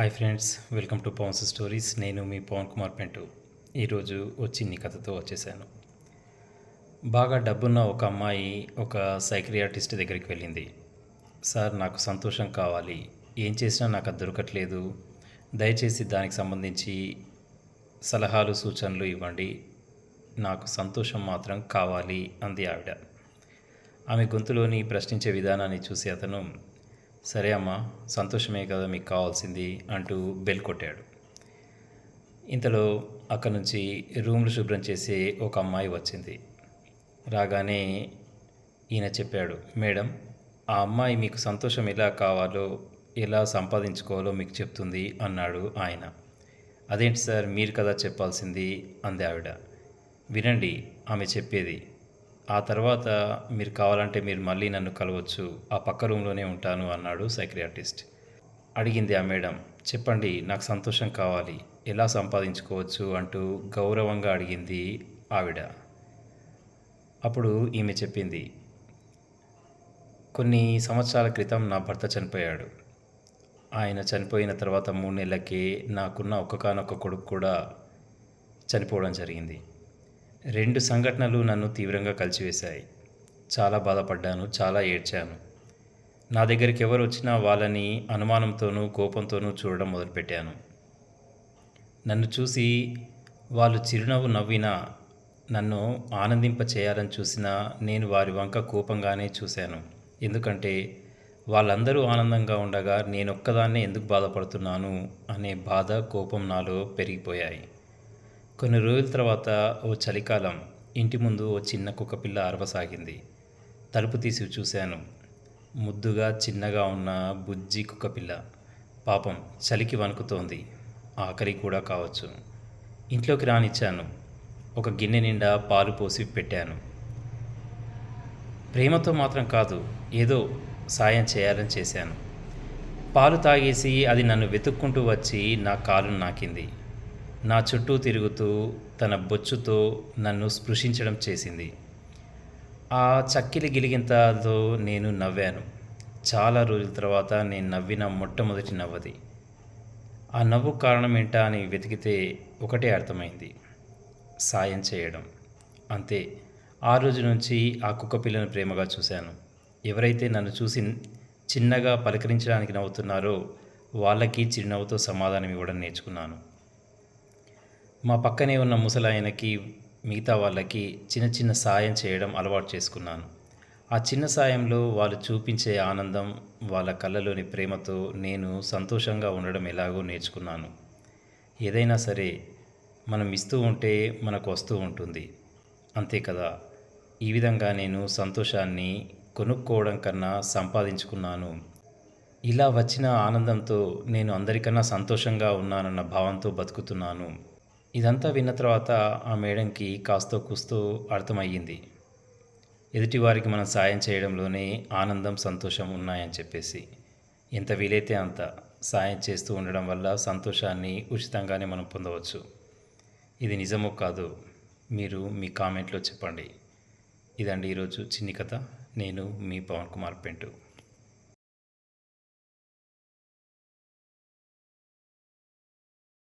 Hi friends welcome to Pavan's stories. నేను మీ పవన్ కుమార్ పెంటు. ఈరోజు వచ్చింది కథతో వచ్చేసాను. బాగా డబ్బున్న ఒక అమ్మాయి ఒక సైక్రియాటిస్ట్ దగ్గరికి వెళ్ళింది. సార్ నాకు సంతోషం కావాలి. ఏం చేసినా నాకు అది దొరకట్లేదు. దయచేసి దానికి సంబంధించి సలహాలు సూచనలు ఇవ్వండి. నాకు సంతోషం మాత్రం కావాలి అంది ఆవిడ. ఆమె గొంతులోని ప్రశ్నించే విధానాన్ని చూసి అతను సరే అమ్మా సంతోషమే కదా మీకు కావాల్సింది అంటూ బెల్ కొట్టాడు. ఇంతలో అక్కడి నుంచి రూమ్లు శుభ్రం చేసే ఒక అమ్మాయి వచ్చింది. రాగానే ఈయన చెప్పాడు మేడం ఆ అమ్మాయి మీకు సంతోషం ఎలా కావాలో ఎలా సంపాదించుకోవాలో మీకు చెప్తుంది అన్నాడు ఆయన. అదేంటి సార్ మీరు కదా చెప్పాల్సింది అంది ఆవిడ. వినండి ఆమె చెప్పేది ఆ తర్వాత మీరు కావాలంటే మీరు మళ్ళీ నన్ను కలవచ్చు ఆ పక్క రూమ్లోనే ఉంటాను అన్నాడు సైక్రియాటిస్ట్. అడిగింది ఆ మేడం చెప్పండి నాకు సంతోషం కావాలి ఎలా సంపాదించుకోవచ్చు అంటూ గౌరవంగా అడిగింది ఆవిడ. అప్పుడు ఈమె చెప్పింది కొన్ని సంవత్సరాల క్రితం నా భర్త చనిపోయాడు. ఆయన చనిపోయిన తర్వాత మూడు నెలలకే నాకున్న ఒక్కగానొక్క కొడుకు కూడా చనిపోవడం జరిగింది. రెండు సంఘటనలు నన్ను తీవ్రంగా కలిచివేశాయి చాలా బాధపడ్డాను చాలా ఏడ్చాను. నా దగ్గరికి ఎవరు వచ్చినా వాళ్ళని అనుమానంతోనూ కోపంతోనూ చూడడం మొదలుపెట్టాను. నన్ను చూసి వాళ్ళు చిరునవ్వు నవ్వినా నన్ను ఆనందింప చేయాలని చూసినా నేను వారి వంక కోపంగానే చూశాను. ఎందుకంటే వాళ్ళందరూ ఆనందంగా ఉండగా నేనొక్కదాన్నే ఎందుకు బాధపడుతున్నాను అనే బాధ కోపం నాలో పెరిగిపోయాయి. కొన్ని రోజుల తర్వాత ఓ చలికాలం ఇంటి ముందు ఓ చిన్న కుక్కపిల్ల అరవసాగింది తలుపు తీసి చూశాను. ముద్దుగా చిన్నగా ఉన్న బుజ్జి కుక్కపిల్ల పాపం చలికి వణుకుతోంది. ఆకలి కూడా కావచ్చు. ఇంట్లోకి రానిచ్చాను. ఒక గిన్నె నిండా పాలు పోసి పెట్టాను. ప్రేమతో మాత్రం కాదు ఏదో సాయం చేయాలని చేశాను. పాలు తాగేసి అది నన్ను వెతుక్కుంటూ వచ్చి నా కాలును నాకింది. నా చుట్టూ తిరుగుతూ తన బొచ్చుతో నన్ను స్పృశించడం చేసింది. ఆ చక్కిలి గిలిగింతతో నేను నవ్వాను. చాలా రోజుల తర్వాత నేను నవ్విన మొట్టమొదటి నవ్వది. ఆ నవ్వు కారణం ఏంటా అని వెతికితే ఒకటే అర్థమైంది. సాయం చేయడం. అంతే. ఆ రోజు నుంచి ఆ కుక్క పిల్లను ప్రేమగా చూశాను. ఎవరైతే నన్ను చూసి చిన్నగా పలకరించడానికి నవ్వుతున్నారో వాళ్ళకి చిరునవ్వుతో సమాధానం ఇవ్వడం నేర్చుకున్నాను. మా పక్కనే ఉన్న ముసలాయనకి మిగతా వాళ్ళకి చిన్న చిన్న సాయం చేయడం అలవాటు చేసుకున్నాను. ఆ చిన్న సాయంలో వాళ్ళు చూపించే ఆనందం వాళ్ళ కళ్ళలోని ప్రేమతో నేను సంతోషంగా ఉండడం ఎలాగో నేర్చుకున్నాను. ఏదైనా సరే మనం ఇస్తూ ఉంటే మనకు వస్తూ ఉంటుంది. అంతే కదా? ఈ విధంగా నేను సంతోషాన్ని కొనుక్కోవడం కన్నా సంపాదించుకున్నాను. ఇలా వచ్చిన ఆనందంతో నేను అందరికన్నా సంతోషంగా ఉన్నానన్న భావంతో బతుకుతున్నాను. ఇదంతా విన్న తర్వాత ఆ మేడంకి కాస్తో కూస్తూ అర్థమయ్యింది. ఎదుటివారికి మనం సాయం చేయడంలోనే ఆనందం సంతోషం ఉన్నాయని చెప్పేసి. ఎంత వీలైతే అంత సాయం చేస్తూ ఉండడం వల్ల సంతోషాన్ని ఉచితంగానే మనం పొందవచ్చు. ఇది నిజమో కాదు మీరు మీ కామెంట్లో చెప్పండి. ఇదండి ఈరోజు చిన్ని కథ. నేను మీ పవన్ కుమార్ పెంటు.